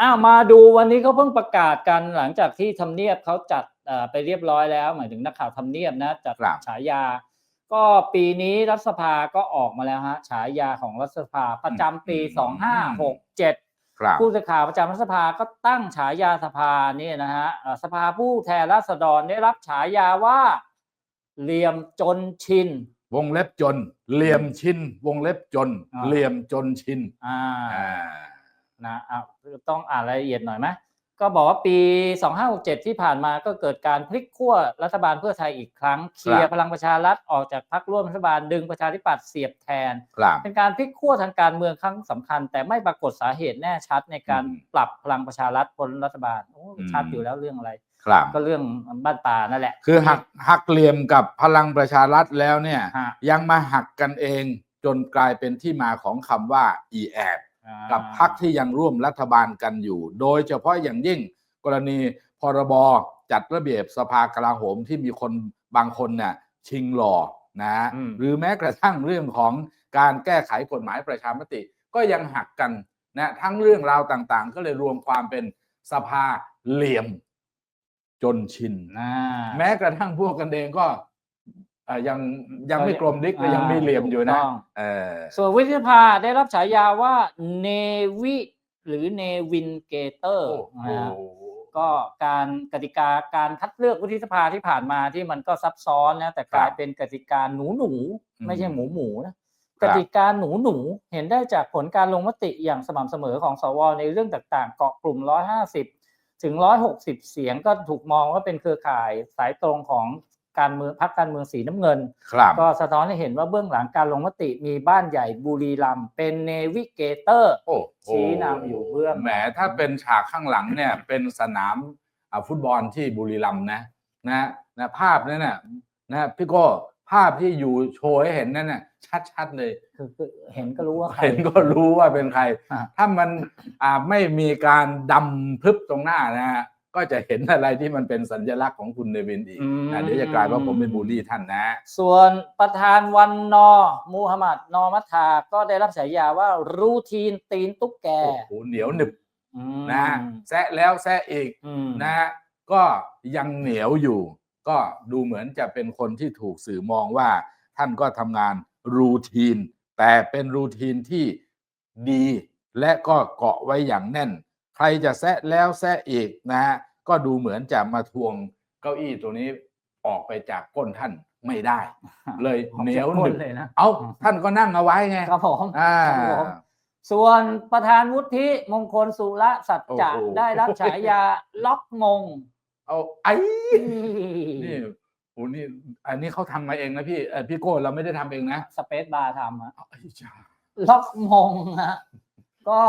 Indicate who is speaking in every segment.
Speaker 1: อ้าวมาดูวันนี้เขาเพิ่งประกาศกันหลังจากที่ทำเนียบเขาจัดเอ่อไปเรียบร้อยแล้ว หมายถึงนักข่าวทำเนียบนะจัด
Speaker 2: ครับ
Speaker 1: ฉายา ก็ปีนี้รัฐสภาก็ออกมาแล้วฮะฉายาของรัฐสภาประจำปี
Speaker 2: อืม
Speaker 1: สองห้าหกเจ็ด
Speaker 2: ครับ
Speaker 1: ผู้สื่อข่าวประจำรัฐสภาก็ตั้งฉายาสภาเนี่ยนะฮะเอ่อสภาผู้แทนราษฎรได้รับฉายาว่าเหลี่ยมจนชิน
Speaker 2: วงเล็บจน เหลี่ยมชิน วงเล็บจน
Speaker 1: อ่า
Speaker 2: เหลี่ยมจนชิน
Speaker 1: อ่า
Speaker 2: อ่า
Speaker 1: นะอะต้องอ่านรายละเอียดหน่อยไหมก็บอกว่าปี 2567 ที่ผ่านมาก็เกิดการพลิกขั้วรัฐบาลเพื่อไทยอีกครั้ง เคลีย
Speaker 2: ครั
Speaker 1: ร์
Speaker 2: บ
Speaker 1: พลังประชารัฐออกจากพรรคร่วมรัฐบาลดึงประชาธิปัตย์เสียบแทน
Speaker 2: ครับ
Speaker 1: เป็นการพลิกขั้วทางการเมืองครั้งสำคัญ แต่ไม่ปรากฏสาเหตุแน่ชัดในการ
Speaker 2: อืม
Speaker 1: ปรับพลังประชารัฐบนรัฐบาลโอ้
Speaker 2: อืม
Speaker 1: ชัดอยู่แล้วเรื่องอะไร
Speaker 2: ครับ
Speaker 1: ก็เรื่องบ้านป่านั่นแหละ
Speaker 2: คือหักหักเหลี่ยมกับพลังประชารัฐแล้วเนี่ย
Speaker 1: ฮะ
Speaker 2: ยังมาหักกันเองจนกลายเป็นที่มาของคำว่าอีแอบ
Speaker 1: อ่า
Speaker 2: กับพรรคที่ยังร่วมรัฐบาลกันอยู่ โดยเฉพาะอย่างยิ่งกรณีพรบจัดระเบียบสภากลาโหมที่มีคนบางคนเนี่ยชิงหล่อนะฮะ
Speaker 1: อืม
Speaker 2: หรือแม้กระทั่งเรื่องของการแก้ไขกฎหมายประชามติ ก็ยังหักกันนะทั้งเรื่องราวต่างๆ ก็เลยรวมความเป็นสภาเหลี่ยมจนชิน
Speaker 1: อ่า
Speaker 2: แม้กระทั่งพวกกันเองก็เอ่อ ยังยังไม่
Speaker 1: ก็ยัง
Speaker 2: กลมดิกก็ยัง
Speaker 1: อ่า
Speaker 2: มีเหลี่ยมอยู่
Speaker 1: ถู
Speaker 2: นะ
Speaker 1: กต้อง
Speaker 2: เออ
Speaker 1: ส่วนวิทยภาได้รับฉายาว่าเนวิหรือเนวินเกเตอร์
Speaker 2: โอ้โห
Speaker 1: นะฮะก็การกติกาการคัดเลือกวุฒิสภาที่ผ่านมาที่มันก็ซับซ้อนนะแต่กลายเป็นกติกาหนูหนูๆ
Speaker 2: อืม
Speaker 1: ไม่ใช่หมูหมูนะ
Speaker 2: ครั
Speaker 1: ก
Speaker 2: บ
Speaker 1: ติกาหนูหนูๆเห็นได้จากผลการลงมติอย่างสม่ำเสมอของสวในเรื่องต่างๆ เกาะกลุ่ม 150 ถึง 160 เสียงก็ถูกมองว่าเป็นเครือข่ายสายตรงของ การเมืองพรรคการเมืองสีน้ำเงิน
Speaker 2: ครับ
Speaker 1: ก็สะท้อนให้เห็นว่าเบื้องหลังการลงมติมีบ้านใหญ่บุรีรัมย์เป็นเนวิเกเตอร์
Speaker 2: โอ้
Speaker 1: ชี้นำอยู่เบื้อง
Speaker 2: แหมถ้าเป็นฉากข้างหลังเนี่ยเป็นสนามอ่าฟุตบอลที่บุรีรัมย์นะนะนะภาพนั้นน่ะนะพี่โก้ภาพที่อยู่โชว์ให้เห็นนั่นน่ะชัดๆเลย
Speaker 1: คือคือเห็นก็รู้ว่าใคร
Speaker 2: เห็นก็รู้ว่าเป็นใคร
Speaker 1: อ่า
Speaker 2: ถ้ามันอ่าไม่มีการดำพรึบตรงหน้านะฮะ ก็จะเห็นอะไรที่มันเป็นสัญลักษณ์ของคุณเนวินอีกนะเดี๋ยวจะกลายว่าผมเป็นบูลลี่ท่านนะ
Speaker 1: ส่วนประธานวันนอมูฮัมหมัดนอมัทธาก็ได้รับฉายาว่ารูทีนตีนตุ๊กแก
Speaker 2: โอ้โหเหนียวหนึบ
Speaker 1: อืม
Speaker 2: นะแซะแล้วแซะอีก
Speaker 1: อืม
Speaker 2: นะฮะก็ยังเหนียวอยู่ ก็ดูเหมือนจะเป็นคนที่ถูกสื่อมองว่า ท่านก็ทำงานรูทีน แต่เป็นรูทีนที่ดี และก็เกาะไว้อย่างแน่น ใครจะแซะแล้วแซะอีกนะฮะ ก็ดูเหมือนจะมาทวงเก้าอี้ตัวนี้ออกไปจากก้นท่านไม่ได้ เลย
Speaker 1: ออกจาก
Speaker 2: เหนียว
Speaker 1: ก้
Speaker 2: หนึบ
Speaker 1: เลยนะ
Speaker 2: เอาท่านก็นั่งเอาไว้ไง
Speaker 1: ครับผม
Speaker 2: อ่า
Speaker 1: ครับผมส่วนประธานวุฒิมงคลสุรสัจจะ
Speaker 2: โอ้โห
Speaker 1: ได้รับฉายาล็อกงง
Speaker 2: เอาไอ้นี่โอ้นี่อันนี้เขาทำมาเองนะพี่เอ่อพี่โก้เราไม่ได้ทำเองนะ
Speaker 1: สเปซบาร์ทำอะ
Speaker 2: เอาไอ้จ้า
Speaker 1: ล็อกมงฮะ ก็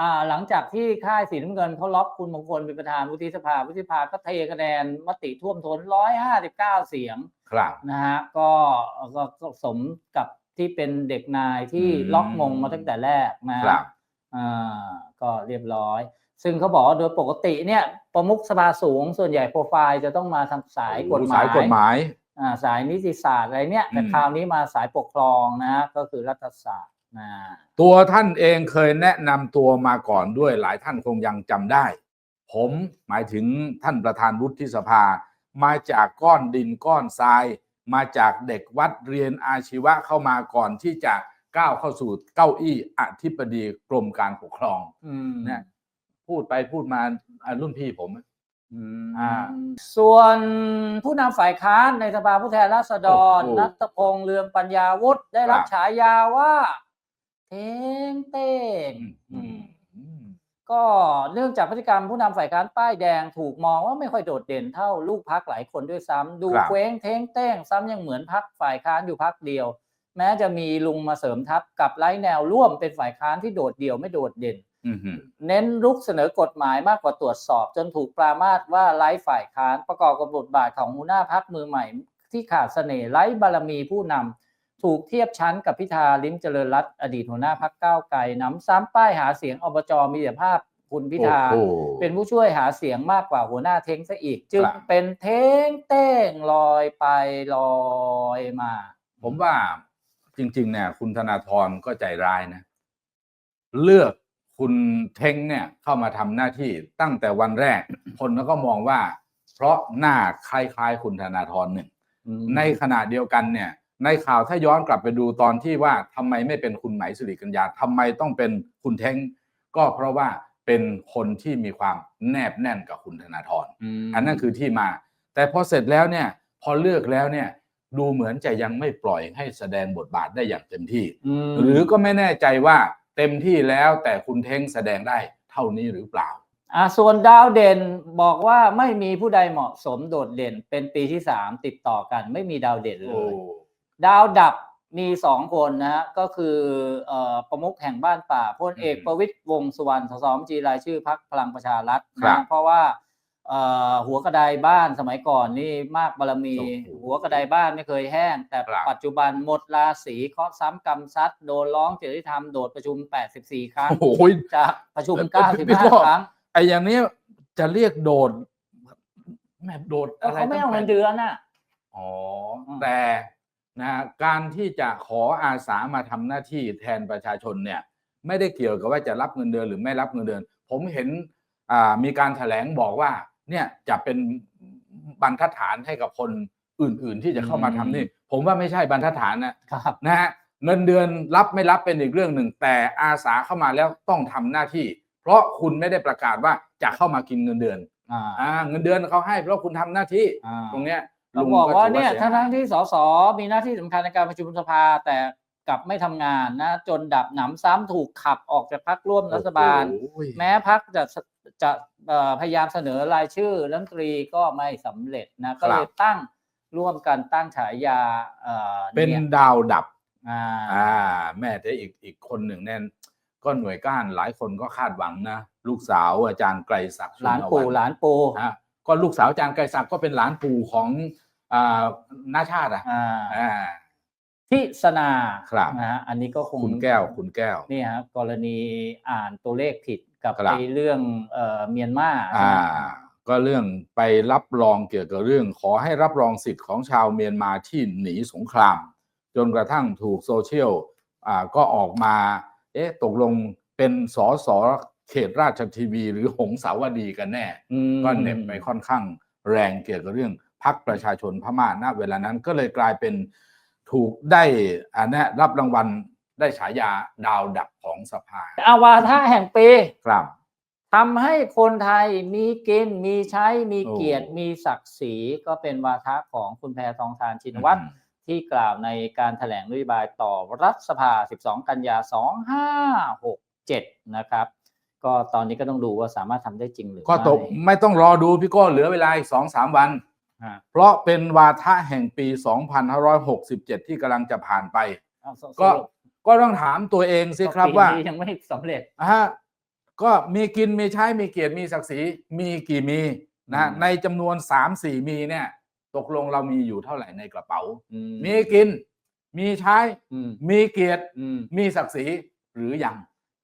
Speaker 1: อ่าหลังจากที่ค่ายสีน้ำเงินเขาล็อกคุณมงคลเป็นประธานวุฒิสภาวุฒิสภาก็เทคะแนนมติท่วมท้นร้อยห้าสิบเก้าเสียง
Speaker 2: ครับ
Speaker 1: นะฮะก็ก็ก็สมกับที่เป็นเด็กนายที่
Speaker 2: อืม
Speaker 1: ล็อกมงมาตั้งแต่แรกนะฮะ
Speaker 2: ครับ
Speaker 1: อ่าก็เรียบร้อย ซึ่งเขาบอกว่าโดยปกติเนี่ยประมุขสภาสูงส่วนใหญ่โปรไฟล์จะต้องมาทางสายกฎหมาย
Speaker 2: สายกฎหมาย
Speaker 1: อ่าสายนิติศาสตร์อะไรเนี่ยแต่
Speaker 2: อืม
Speaker 1: คราวนี้มาสายปกครองนะฮะก็คือรัฐศาสตร์นะ
Speaker 2: ตัวท่านเองเคยแนะนำตัวมาก่อนด้วยหลายท่านคงยังจำได้ ผมหมายถึงท่านประธานวุฒิสภา มาจากก้อนดินก้อนทราย มาจากเด็กวัดเรียนอาชีวะเข้ามาก่อนที่จะก้าวเข้าสู่เก้าอี้อธิบดีกรมการปกครอง
Speaker 1: อืม
Speaker 2: เนี่ยพูดไปพูดมาอะรุ่นพี่ผม
Speaker 1: อืม
Speaker 2: อ่า
Speaker 1: ส่วนผู้นำฝ่ายค้านในสภาผู้แทนราษฎร
Speaker 2: โอ้โห
Speaker 1: นัตพงษ์เลืองปัญญาวุฒิได้รับ
Speaker 2: ครับ
Speaker 1: ฉายาว่า เท้งเต้ง
Speaker 2: อืม
Speaker 1: อืม
Speaker 2: อืม
Speaker 1: ก็เนื่องจากพฤติกรรมผู้นำฝ่ายค้านป้ายแดงถูกมองว่าไม่ค่อยโดดเด่นเท่าลูกพักหลายคนด้วยซ้ำดู
Speaker 2: ครับ
Speaker 1: เคว้งเท้งเต้งซ้ำยังเหมือนพักฝ่ายค้านอยู่พักเดียว แม้จะมีลุงมาเสริมทัพกับไร้แนวร่วมเป็นฝ่ายค้านที่โดดเดี่ยวไม่โดดเด่น
Speaker 2: อืมอืม
Speaker 1: เน้นรุกเสนอกฎหมายมากกว่าตรวจสอบ จนถูกปรามาสว่าไร้ฝ่ายค้านประกอบกับบทบาทของหัวหน้าพักมือใหม่ ที่ขาดเสน่ห์ไร้บารมีผู้นำ ถูกเทียบชั้นกับพิธาลิ้มเจริญรัตน์อดีตหัวหน้าพักก้าวไกลน้ำซ้ำป้ายหาเสียงอบจมีแต่ภาพคุณพิธา
Speaker 2: โอ้โห
Speaker 1: เป็นผู้ช่วยหาเสียงมากกว่าหัวหน้าเท้งซะอีก จึง
Speaker 2: ครับ
Speaker 1: เป็นเท้งเต้งลอยไปลอยมา
Speaker 2: ผมว่าจริง ๆ เนี่ย คุณธนาธรก็ใจร้ายนะ เลือกคุณเท้งเนี่ยเข้ามาทำหน้าที่ตั้งแต่วันแรก คนก็มองว่า เพราะหน้าคล้ายๆ คุณธนาธรหนึ่ง
Speaker 1: อืม
Speaker 2: ในขณะเดียวกันเนี่ย ในข่าวถ้าย้อนกลับไปดูตอนที่ว่าทำไมไม่เป็นคุณไหมายสุริกัญญาทำไมต้องเป็นคุณเท้ง ก็เพราะว่าเป็นคนที่มีความแนบแน่นกับคุณธนาธร
Speaker 1: ม
Speaker 2: อันนั้นคือที่มา แต่พอเสร็จแล้วเนี่ยพอเลือกแล้วเนี่ยดูเหมือนจะยังไม่ปล่อยให้แสดงบทบาทได้อย่างเต็มที่
Speaker 1: ม
Speaker 2: หรือก็ไม่แน่ใจว่าเต็มที่แล้วแต่คุณเท้งแสดงได้เท่านี้หรือเปล่า
Speaker 1: อ่าส่วนดาวเด่นบอกว่าไม่มีผู้ใดเหมาะสมโดดเด่นเป็นปีที่สามติดต่อกัน ไม่มีดาวเด่นเลย ดาวดับมีสองคนนะฮะก็คือเอ่อประมุขแห่งบ้านป่าพลเอก
Speaker 2: อืม
Speaker 1: ประวิตยวงษ์สุวรรณสสบัญชีรายชื่อพักพลังประชารัฐ
Speaker 2: ครับ
Speaker 1: นะเพราะว่าเอ่อหัวกระไดบ้านสมัยก่อนนี่มากบารมี
Speaker 2: โอ้โห
Speaker 1: หัวกระไดบ้านไม่เคยแห้ง แต่
Speaker 2: ครับ
Speaker 1: ปัจจุบันหมดราศีเคราะห์ซ้ำกรรมซัดโดนร้องจริยธรรมโดดประชุม 84 ครั้ง
Speaker 2: โอ้โห
Speaker 1: จากประชุม
Speaker 2: พี่โก้
Speaker 1: 95 ครั้ง
Speaker 2: ไอ้อย่างนี้จะเรียกโดดแม่โดด
Speaker 1: ก็
Speaker 2: อะไร
Speaker 1: เขาไม่เอา
Speaker 2: ตั้
Speaker 1: เงิน
Speaker 2: แป
Speaker 1: เดือนน่ะ
Speaker 2: อ๋ออ
Speaker 1: ม
Speaker 2: แต่ นะการที่จะขออาสามาทำหน้าที่แทนประชาชนเนี่ยไม่ได้เกี่ยวกับว่าจะรับเงินเดือนหรือไม่รับเงินเดือน ผมเห็นอ่ามีการแถลงบอกว่าเนี่ยจะเป็นบรรทัดฐานให้กับคนอื่น ๆ ที่จะเข้ามาทำนี่ ผมว่าไม่ใช่บรรทัดฐานนะครับนะฮะเงินเดือนรับไม่รับเป็นอีกเรื่องหนึ่ง แต่อาสาเข้ามาแล้วต้องทำหน้าที่ เพราะคุณไม่ได้ประกาศว่าจะเข้ามากินเงินเดือน
Speaker 1: อ่า
Speaker 2: อ่าเงินเดือนเขาให้เพราะคุณทำหน้าที่
Speaker 1: อ่า
Speaker 2: ตรงเนี้ย
Speaker 1: เรา
Speaker 2: ลุง
Speaker 1: บอกว่า
Speaker 2: ถื
Speaker 1: เนี่ย
Speaker 2: สี
Speaker 1: ทั้ง
Speaker 2: หา
Speaker 1: ทั้งที่สสมีหน้าที่สำคัญในการประชุมสภาแต่กลับไม่ทำงานนะ จนดับหนำซ้ำถูกขับออกจากพักร่วมรัฐบาล
Speaker 2: โอ้โห
Speaker 1: แม้พักจะจะเอ่อพยายามเสนอรายชื่อรัฐมนตรีก็ไม่สำเร็จนะ ก็เลยตั้งร่วมกันตั้งฉายาเอ่อ
Speaker 2: เป็น
Speaker 1: ย
Speaker 2: ดาวดับ
Speaker 1: อ่า
Speaker 2: อ่าแม่แต่อีกอีกคนหนึ่งแน่นก็หน่วยก้านหลายคนก็คาดหวังนะลูกสาวอาจารย์ไกรศักดิ์
Speaker 1: หลานปู่
Speaker 2: สุนทร
Speaker 1: หลานปู่
Speaker 2: ฮะก็ลูกสาวอาจารย์ไกรศักดิ์ก็เป็นหลานปู่ของ อ่านาชาติอะ
Speaker 1: อ่า
Speaker 2: อ่า
Speaker 1: ทิศนา
Speaker 2: ครับ
Speaker 1: นะฮะอันนี้ก็คง
Speaker 2: คุณแก้วคุณแก้ว
Speaker 1: นี่ฮะกรณีอ่านตัวเลขผิดกับ
Speaker 2: ครับ
Speaker 1: ไอ้เรื่องเอ่อเมียนมาใช่
Speaker 2: อ่า
Speaker 1: ไหม
Speaker 2: ก็เรื่องไปรับรองเกี่ยวกับเรื่อง ขอให้รับรองสิทธิ์ของชาวเมียนมาที่หนีสงคราม จนกระทั่งถูกโซเชียลอ่าก็ออกมา เอ๊ะตกลงเป็นสอสอเขตราชทีวี หรือหงสาวดีกันแน่
Speaker 1: อืม
Speaker 2: ก็เหน็บไปค่อนข้างแรงเกี่ยวกับเรื่อง พักประชาชนพม่าณเวลานั้นก็เลยกลายเป็นถูกได้อันนี้รับรางวัลได้ฉายาดาวดับของสภา
Speaker 1: อาวาทะแห่งปี
Speaker 2: ครับ
Speaker 1: ทำให้คนไทยมีกินมีใช้มี
Speaker 2: โอ้
Speaker 1: เกียรติมีศักดิ์ศรีก็เป็นวาทะของคุณแพทองทานชินวัตร
Speaker 2: อืม
Speaker 1: ที่กล่าวในการแถลงนโยบายต่อรัฐสภา 12 กันยา 2567 นะครับ ก็ตอนนี้ก็ต้องดูว่าสามารถทำได้จริงหรือ
Speaker 2: ก็ตก
Speaker 1: ไม่
Speaker 2: ไม่ต้องรอดูพี่โก้เหลือเวลาอีกสองสามวัน
Speaker 1: ฮะ
Speaker 2: เพราะเป็นวาทะแห่งปี 2567 ที่กำลังจะผ่านไป
Speaker 1: เอาส
Speaker 2: ก็
Speaker 1: สรุป
Speaker 2: ก็ต้องถามตัวเองสิครับ
Speaker 1: ปี
Speaker 2: ว่า
Speaker 1: นี้ยังไม่สำเร็จ
Speaker 2: อ่าฮะก็มีกินมีใช้มีเกียรติมีศักดิ์ศรีมีกี่มีนะ
Speaker 1: อืม
Speaker 2: ในจำนวน 3 4 มีเนี่ย ตกลงเรามีอยู่เท่าไหร่ในกระเป๋า
Speaker 1: อื
Speaker 2: มีกิน มีใช้
Speaker 1: อืม
Speaker 2: มีเกียรติ
Speaker 1: อืม
Speaker 2: มีศักดิ์ศรีหรือยัง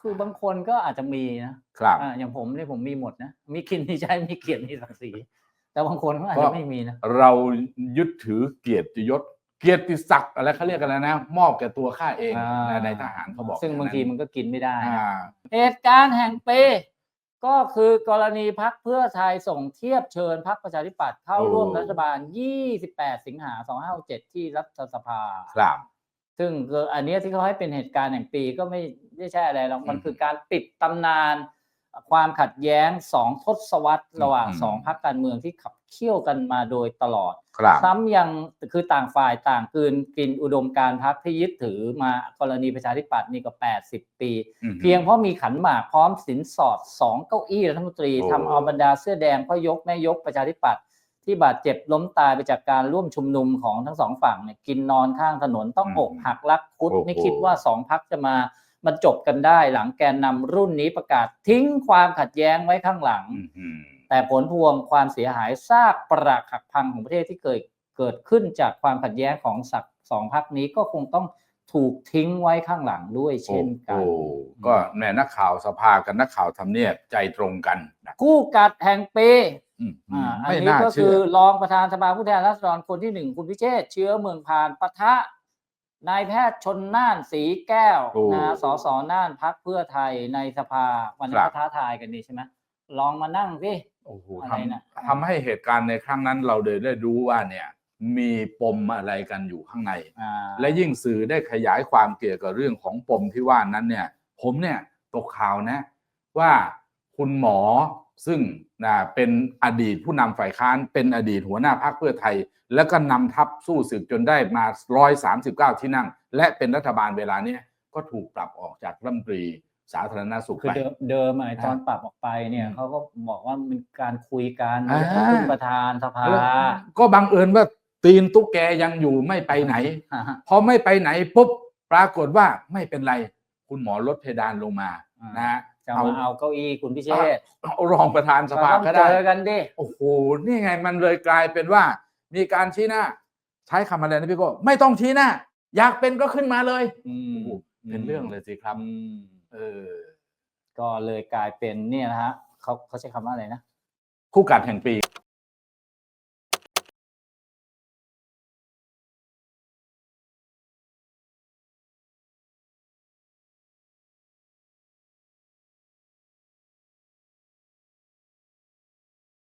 Speaker 1: คือบางคนก็อาจจะมีนะครับอ่าอย่างผมเนี่ยผมมีหมดนะ มีกินมีใช้มีเกียรติมีศักดิ์ศรี แต่บางคนก็อาจจะไม่มีนะ
Speaker 2: เรายึดถือเกียรติยศ เกียรติศักดิ์อะไรเขาเรียกกันแล้วนะ มอบแก่ตัวข้าเอง
Speaker 1: อ่า
Speaker 2: ในในทหารเขาบอก
Speaker 1: ซึ่งบางทีมันก็กินไม่ได้
Speaker 2: อ่า
Speaker 1: เหตุการณ์แห่งปีก็คือกรณีพักเพื่อไทยส่งเทียบเชิญพักประชาธิปัตย์เข้า
Speaker 2: โอ้
Speaker 1: ร่วมรัฐบาล 28 สิงหา 2567 ที่รัฐสภา
Speaker 2: ครับ
Speaker 1: ซึ่งก็อันเนี้ยที่เขาให้เป็นเหตุการณ์แห่งปีก็ไม่ไม่ใช่อะไรหรอก มัน
Speaker 2: อืม
Speaker 1: คือการปิดตำนาน ความขัดแย้งสองทศวรรษระหว่าง
Speaker 2: อืม
Speaker 1: สองพรรคการเมืองที่ขับเคี่ยวกันมาโดยตลอด
Speaker 2: ครับ
Speaker 1: ซ้ำยังคือต่างฝ่ายต่างกลืนกินอุดมการณ์พรรคที่ยึดถือมากรณีประชาธิปัตย์นี่ก็ 80 ปี
Speaker 2: อืม
Speaker 1: เพียงเพราะมีขันหมากพร้อมสินสอดสองเก้าอี้รัฐมนตรี
Speaker 2: โอ้
Speaker 1: ทำเอาบรรดาเสื้อแดงพ่อยกแม่ยกประชาธิปัตย์ที่บาดเจ็บล้มตายไปจากการร่วมชุมนุมของทั้งสองฝั่งเนี่ยกินนอนข้างถนนต้องอกหักลักคุด
Speaker 2: โอ้โห
Speaker 1: ไม่คิดว่าสองพักจะมา มาจบกันได้หลังแกนนำรุ่นนี้ประกาศทิ้งความขัดแย้งไว้ข้างหลัง
Speaker 2: อืมอืม
Speaker 1: แต่ผลพวงความเสียหายซากปรักหักพังของประเทศที่เกิดเกิดขึ้นจากความขัดแย้งของสักสองพักนี้ก็คงต้องถูกทิ้งไว้ข้างหลังด้วยเช่นกัน
Speaker 2: โอ้โหก็แม่นักข่าวสภากับนักข่าวทำเนียบใจตรงกันนะ
Speaker 1: คู่กัดแห่งปี
Speaker 2: อืม
Speaker 1: อ่าอัน
Speaker 2: ไม่
Speaker 1: นี้
Speaker 2: น่า
Speaker 1: ก็
Speaker 2: เชื่
Speaker 1: คืออรองประธานสภาผู้แทนราษฎรคนที่หนึ่งคุณพิเชษฐ์เชื้อเมืองพานปะทะ นายแพทย์ชนน่านสีแก้ว
Speaker 2: โอ้
Speaker 1: นะสสน่านพักเพื่อไทยในสภาวันนี้
Speaker 2: ครับ
Speaker 1: ก็ท้าทายกันดีใช่ไหมลองมานั่งสิ
Speaker 2: โอ้โห
Speaker 1: อะ
Speaker 2: ท
Speaker 1: ไรนะำ
Speaker 2: ทำให้เหตุการณ์ในครั้งนั้นเราเลยได้รู้ว่าเนี่ยมีปมอะไรกันอยู่ข้างใน
Speaker 1: อ่า
Speaker 2: และยิ่งสื่อได้ขยายความเกี่ยวกับเรื่องของปมที่ว่านั้นเนี่ย ผมเนี่ยตกข่าวนะ ว่าคุณหมอ ซึ่งนะเป็นอดีตผู้นำฝ่ายค้านเป็นอดีตหัวหน้าพรรคเพื่อไทย แล้วก็นำทัพสู้ศึกจนได้มา 139 ที่นั่ง และเป็นรัฐบาลเวลาเนี้ยก็ถูกปรับออกจากรัฐมนตรีสาธารณสุข
Speaker 1: คือ
Speaker 2: ไป
Speaker 1: เดิมเดิมอะไอ้
Speaker 2: อ่า
Speaker 1: ตอนปรับออกไปเนี่ย
Speaker 2: อืม
Speaker 1: เขาก็บอกว่ามันการคุยกัน
Speaker 2: อ่า
Speaker 1: ของคุณประธานสภา
Speaker 2: แล้วก็บังเอิญว่าตีนตุ๊กแกยังอยู่ไม่ไปไหน
Speaker 1: อ่าฮะ
Speaker 2: พอไม่ไปไหนปุ๊บปรากฏว่าไม่เป็นไร คุณหมอลดเพดานลงมา
Speaker 1: อ่าน
Speaker 2: นะฮะ
Speaker 1: จะ
Speaker 2: เอา
Speaker 1: มาเอาเก้าอี้คุณพิเชษฐ์
Speaker 2: เอารองประธานสภา
Speaker 1: ต้อง
Speaker 2: ก็
Speaker 1: เจ
Speaker 2: ได้
Speaker 1: อกันดิ
Speaker 2: โอ้โห นี่ไงมันเลยกลายเป็นว่า มีการชี้หน้า ใช้คำอะไรนะพี่โก้ไม่ต้องชี้หน้า อยากเป็นก็ขึ้นมาเลย
Speaker 1: อืม
Speaker 2: โอ้โห เป็นเรื่องเลยสิครับ
Speaker 1: อืม
Speaker 2: เออ
Speaker 1: ก็เลยกลายเป็นเนี่ยนะฮะเขาเขาใช้คำว่าอะไรนะ
Speaker 2: คู่กัดแห่งปี